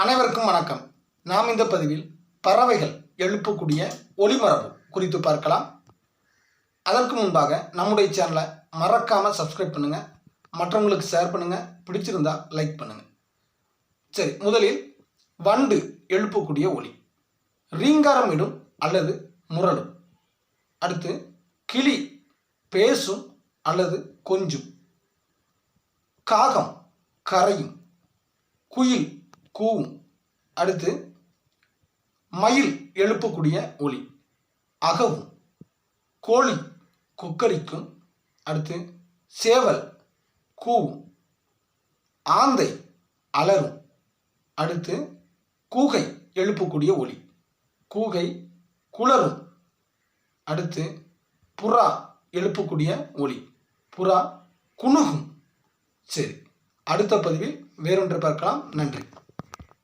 அனைவருக்கும் வணக்கம். நாம் இந்த பதிவில் பறவைகள் எழுப்பக்கூடிய ஒளிமரபு குறித்து பார்க்கலாம். அதற்கு முன்பாக நம்முடைய சேனலை மறக்காமல் சப்ஸ்கிரைப் பண்ணுங்கள் மற்றவங்களுக்கு ஷேர் பண்ணுங்கள் பிடிச்சிருந்தா லைக் பண்ணுங்கள் சரி முதலில் வண்டு எழுப்பக்கூடிய ஒளி ரீங்காரம் இடும் அல்லது முரடும். அடுத்து கிளி பேசும் அல்லது கொஞ்சும். காகம் கரையும். குயில் கூவும் அடுத்து மயில் எழுப்பக்கூடிய ஒளி அகவும் கோழி கொக்கரிக்கும். அடுத்து சேவல் கூவும். ஆந்தை அலரும். அடுத்து கூகை எழுப்பக்கூடிய ஒளி கூகை குளரும். அடுத்து புறா எழுப்பக்கூடிய ஒளி புறா குணுகும். சரி அடுத்த பதிவில் வேறொன்று பார்க்கலாம். நன்றி.